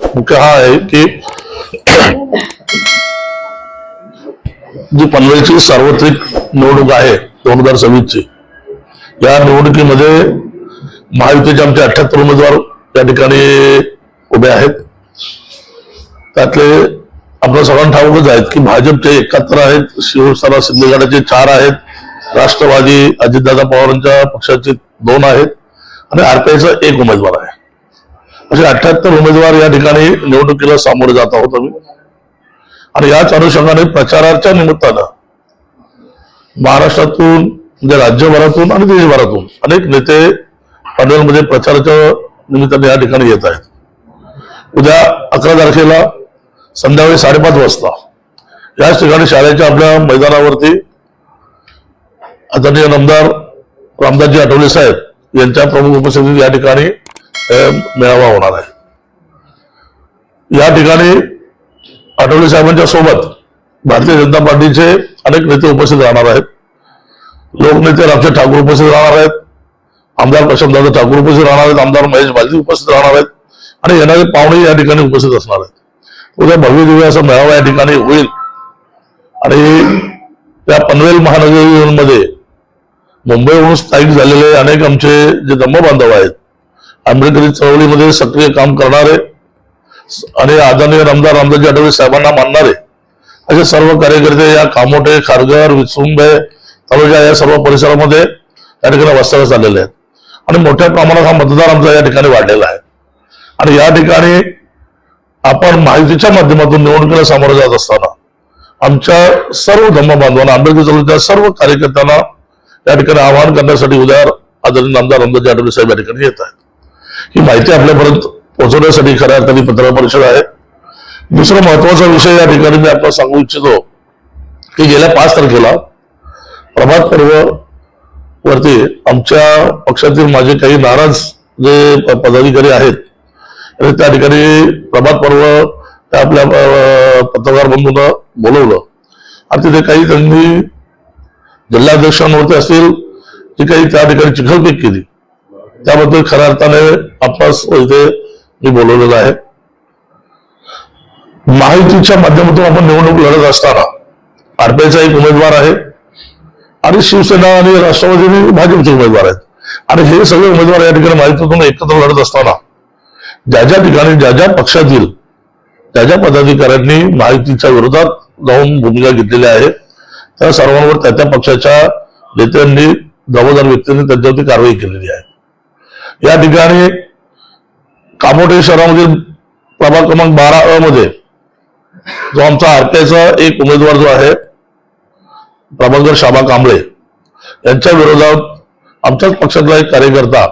मुख्य हा आहे की जी पनवेलची सार्वत्रिक निवडणूक आहे दोन हजार सव्वीसची या निवडणुकीमध्ये महायुतीचे आमचे अठ्याहत्तर उमेदवार या ठिकाणी उभे आहेत. त्यातले आपल्या सगळ्यांना ठाऊकच आहेत की भाजपचे एकाहत्तर आहेत शिवसेना शिंदे चार आहेत राष्ट्रवादी अजितदादा पवारांच्या पक्षाचे दोन आहेत आणि आरपीआयचा एक उमेदवार आहे. असे अठ्याहत्तर उमेदवार या ठिकाणी निवडणुकीला सामोरे जात आहोत आम्ही. आणि याच अनुषंगाने प्रचाराच्या निमित्तानं महाराष्ट्रातून म्हणजे राज्यभरातून आणि देशभरातून अनेक नेते पनवेलमध्ये प्रचाराच्या निमित्ताने या ठिकाणी येत आहेत. उद्या अकरा तारखेला संध्याकाळी साडेपाच वाजता याच ठिकाणी शाळेच्या आपल्या मैदानावरती आदरणीय आमदार रामदासजी आठवले साहेब यांच्या प्रमुख उपस्थितीत या ठिकाणी मेळावा होणार आहे. या ठिकाणी आठवले साहेबांच्या सोबत भारतीय जनता पार्टीचे अनेक नेते उपस्थित राहणार आहेत. लोकनेते रामचंद्र ठाकूर उपस्थित राहणार आहेत. आमदार प्रशांतदादा ठाकूर उपस्थित राहणार आहेत. आमदार महेश बालदी उपस्थित राहणार आहेत. आणि येणारे पाहुणे या ठिकाणी उपस्थित असणार आहेत. उद्या भव्य दिव्य असा मेळावा या ठिकाणी होईल. आणि त्या पनवेल महानगरीमध्ये मुंबईहून स्थायिक झालेले अनेक आमचे जे धम्म बांधव आहेत आंबेडकरी चळवळीमध्ये सक्रिय काम करणारे आणि आदरणीय आमदार रामदासजी आठवले साहेबांना मानणारे असे सर्व कार्यकर्ते या कामोटे खारघर विसुंबे तालुजा या सर्व परिसरामध्ये या ठिकाणी वास्तव्यास आलेले आहेत. आणि मोठ्या प्रमाणात हा मतदार आमचा या ठिकाणी वाढलेला आहे. आणि या ठिकाणी आपण माहितीच्या माध्यमातून निवडणुकीला सामोरं जात असताना आमच्या सर्व धम्म बांधवांना आंबेडकर चळवळीच्या सर्व कार्यकर्त्यांना या ठिकाणी आवाहन करण्यासाठी उद्या आदरणीय आमदार रामदासजी आठवले साहेब या ठिकाणी येत आहेत. ही माहिती आपल्यापर्यंत पोहोचवण्यासाठी खऱ्या अर्थाने पत्र परिषद आहे. दुसरा महत्त्वाचा विषय या ठिकाणी मी आपल्याला सांगू इच्छितो की गेल्या पाच तारखेला प्रभात पर्व वरती आमच्या पक्षातील माझे काही नाराज जे प- पदाधिकारी आहेत आणि त्या ठिकाणी प्रभात पर्व त्या आपल्या पत्रकार बंधूंना बोलवलं. आणि तिथे काही त्यांनी जिल्हाध्यक्षांवरती असतील जी काही त्या ठिकाणी चिखलपेक केली. त्याबद्दल खऱ्या अर्थाने आपणास इथे मी बोलवलेलं आहे. माहितीच्या माध्यमातून आपण निवडणूक लढत असताना आरपीआयचा एक उमेदवार आहे आणि शिवसेना आणि राष्ट्रवादी भाजपचे उमेदवार आहेत. आणि हे सगळे उमेदवार या ठिकाणी माहितीतून एकत्र लढत असताना ज्या ज्या ठिकाणी ज्या ज्या पक्षातील ज्या ज्या पदाधिकाऱ्यांनी माहितीच्या विरोधात जाऊन भूमिका घेतलेली आहे त्या सर्वांवर त्या त्या पक्षाच्या नेत्यांनी जबाबदार व्यक्तींनी त्यांच्यावरती कारवाई केलेली आहे. या ठिकाणी कामोटे शहरामधील प्रभाग क्रमांक बारा अ मध्ये जो आमचा आरटीआयचा एक उमेदवार जो आहे प्रभाकर शाबा कांबळे यांच्या विरोधात आमच्याच पक्षातला एक कार्यकर्ता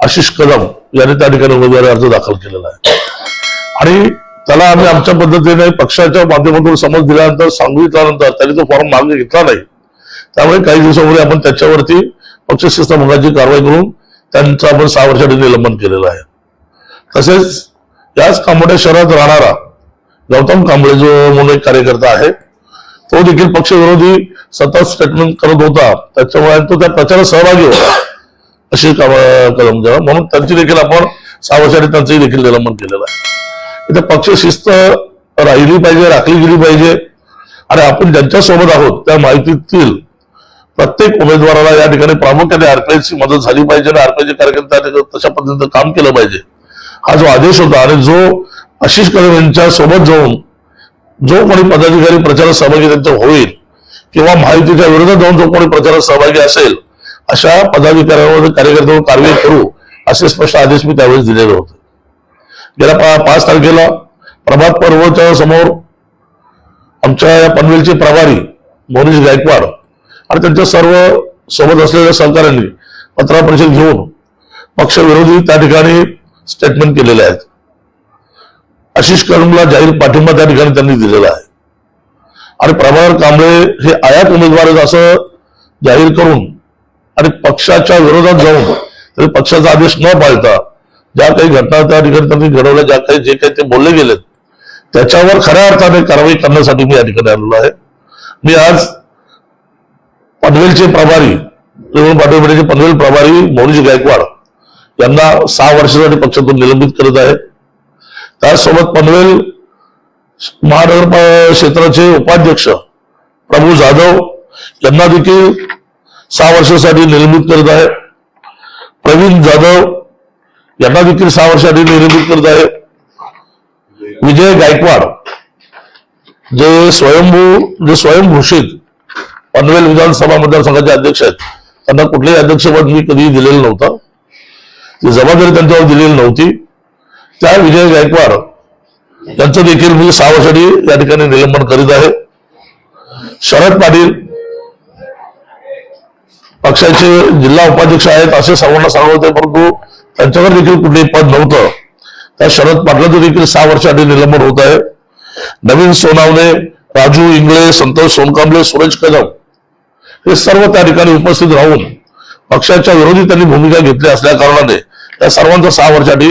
आशिष कदम यांनी त्या ठिकाणी उमेदवारी अर्ज दाखल केलेला आहे. आणि त्याला आम्ही आमच्या पद्धतीने पक्षाच्या माध्यमातून समज दिल्यानंतर सांगितल्यानंतर त्यांनी तो फॉर्म मागे घेतला नाही. त्यामुळे काही दिवसापूर्वी आपण त्याच्यावरती पक्षशिस्त भंगाची कारवाई करून त्यांचं आपण सहा वर्षासाठी निलंबन केलेलं आहे. तसेच याच कामोठ्या शहरात राहणारा गौतम कांबळे जो म्हणून एक कार्यकर्ता आहे तो देखील पक्षविरोधी सतत स्टेटमेंट करत होता. त्याच्यामुळे तो त्या प्रचारात सहभागी होता. अशी कलम जेव्हा म्हणून त्यांची देखील आपण सहा वर्षाने त्यांचंही देखील निलंबन केलेलं आहे. इथे पक्ष शिस्त राहिली पाहिजे राखली गेली पाहिजे. आणि आपण ज्यांच्या सोबत आहोत त्या माहितीतील प्रत्येक उमेदवाराला या ठिकाणी प्रामुख्याने आरपीआयची मदत झाली पाहिजे आणि आरपीआयचे कार्यकर्ते तशा पद्धतीनं काम केलं पाहिजे. हा जो आदेश होता आणि जो आशिष कदम यांच्या सोबत जाऊन जो कोणी पदाधिकारी प्रचारात सहभागी त्यांचा होईल किंवा माहितीच्या विरोधात जाऊन जो कोणी प्रचारात सहभागी असेल अशा पदाधिकाऱ्यांवर कार्यकर्त्यांवर कारवाई करू असे स्पष्ट आदेश मी त्यावेळेस दिलेले होते. गेल्या पा- पाच तारखेला प्रभात पर्वच्या समोर आमच्या या पनवेलचे प्रभारी मोनीश गायकवाड आणि त्यांच्या सर्व सोबत असलेल्या सहकाऱ्यांनी पत्र परिषद घेऊन पक्षविरोधी त्या ठिकाणी स्टेटमेंट केलेले आहेत. आशिष कदमला जाहीर पाठिंबा त्या ठिकाणी त्यांनी दिलेला आहे. आणि प्रभाकर कांबळे हे आयात उमेदवार असं जाहीर करून आणि पक्षाच्या विरोधात जाऊन तरी पक्षाचा आदेश न पाळता ज्या काही घटना त्या ठिकाणी त्यांनी घडवल्या ज्या काही जे काही ते बोलले गेलेत त्याच्यावर खऱ्या अर्थाने कारवाई करण्यासाठी मी या ठिकाणी आलेलो आहे. मी आज पनवेलचे प्रभारी निवडणूक पाठवण्याचे पनवेल प्रभारी मौनीश गायकवाड यांना सहा वर्षासाठी पक्षातून निलंबित करत आहे त्याचसोबत पनवेल महानगर क्षेत्राचे उपाध्यक्ष प्रभू जाधव यांना देखील सहा वर्षासाठी निलंबित करत आहे प्रवीण जाधव यांना देखील सहा वर्षासाठी निलंबित करत आहे विजय गायकवाड जे स्वयंभू जे स्वयंघोषित पनवेल विधानसभा मतदारसंघाचे अध्यक्ष आहेत. त्यांना कुठलेही अध्यक्षपद मी कधीही दिलेलं नव्हतं. ती जबाबदारी त्यांच्यावर दिलेली नव्हती. त्या विजय गायकवाड यांचं देखील मी सहा वर्षांनी या ठिकाणी निलंबन करीत आहे. शरद पाटील पक्षाचे जिल्हा उपाध्यक्ष आहेत असे सर्वांना सांगत होते परंतु त्यांच्यावर देखील कुठलेही पद नव्हतं. त्या शरद पाटलाचं देखील सहा वर्षासाठी निलंबन होत आहे. नवीन सोनावणे राजू इंगळे संतोष सोनकांबळे सुरेश कदम हे सर्व त्या ठिकाणी उपस्थित राहून पक्षाच्या विरोधी त्यांनी भूमिका घेतली असल्या कारणाने त्या सर्वांचं सहा वर्षासाठी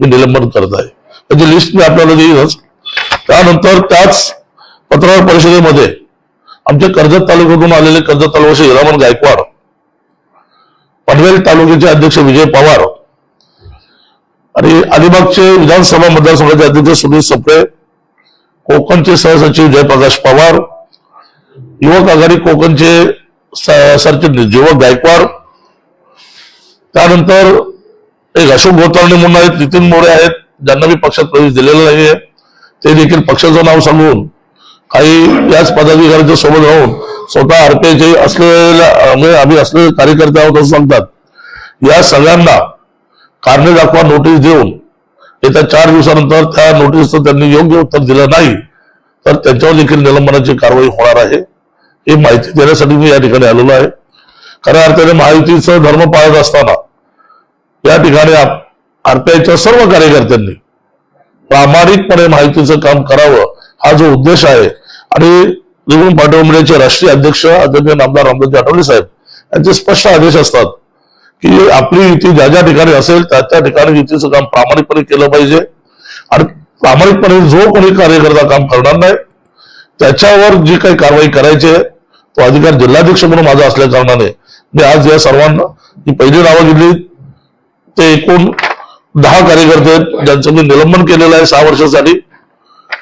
मी निलंबन करत आहे. त्याची लिस्ट मी आपल्याला देईनच. त्यानंतर त्याच पत्रकार परिषदेमध्ये आमचे कर्जत तालुक्यातून आलेले कर्जत तालुक्याचे हिरामन गायकवाड पनवेल तालुक्याचे अध्यक्ष विजय पवार आणि अलिबागचे विधानसभा मतदारसंघाचे अध्यक्ष सुनील सप्रे कोकणचे सहसचिव जयप्रकाश पवार युवक आघाडी कोकणचे सरचिटणीस युवक गायकवाड त्यानंतर एक अशोक गोतावणे म्हणून आहेत नितीन मोरे आहेत ज्यांना मी पक्षात प्रवेश दिलेला नाहीये ते देखील पक्षाचं नाव सांगून काही याच पदाधिकाऱ्यांच्या सोबत राहून स्वतः आरपीआयचे असलेल्या म्हणजे आम्ही असलेले कार्यकर्ते आहोत असं सांगतात. या सगळ्यांना कारणे दाखवा नोटीस देऊन येत्या चार दिवसानंतर त्या नोटीसचं त्यांनी योग्य उत्तर दिलं नाही तर त्यांच्यावर देखील निलंबनाची कारवाई होणार आहे. ही माहिती देण्यासाठी मी या ठिकाणी आलेलो आहे. खऱ्या अर्थाने महायुतीचं धर्म पाळत असताना या ठिकाणी आरपीआयच्या सर्व कार्यकर्त्यांनी प्रामाणिकपणे माहितीचं काम करावं हा जो उद्देश आहे. आणि निवडून पाठव मंडळाचे राष्ट्रीय अध्यक्ष आदरणीय नामदार रामदास आठवले साहेब यांचे स्पष्ट आदेश असतात की आपली युती ज्या ज्या ठिकाणी असेल त्या त्या ठिकाणी युतीचं काम प्रामाणिकपणे केलं पाहिजे. आणि प्रामाणिकपणे जो कोणी कार्यकर्ता काम करणार नाही त्याच्यावर जी काही कारवाई करायची आहे तो अधिकार जिल्हाध्यक्ष म्हणून माझा असल्या कारणाने मी आज या सर्वांना ही पहिली नावं घेतली ते एकूण दहा कार्यकर्ते आहेत, ज्यांचं मी निलंबन केलेलं आहे सहा वर्षासाठी.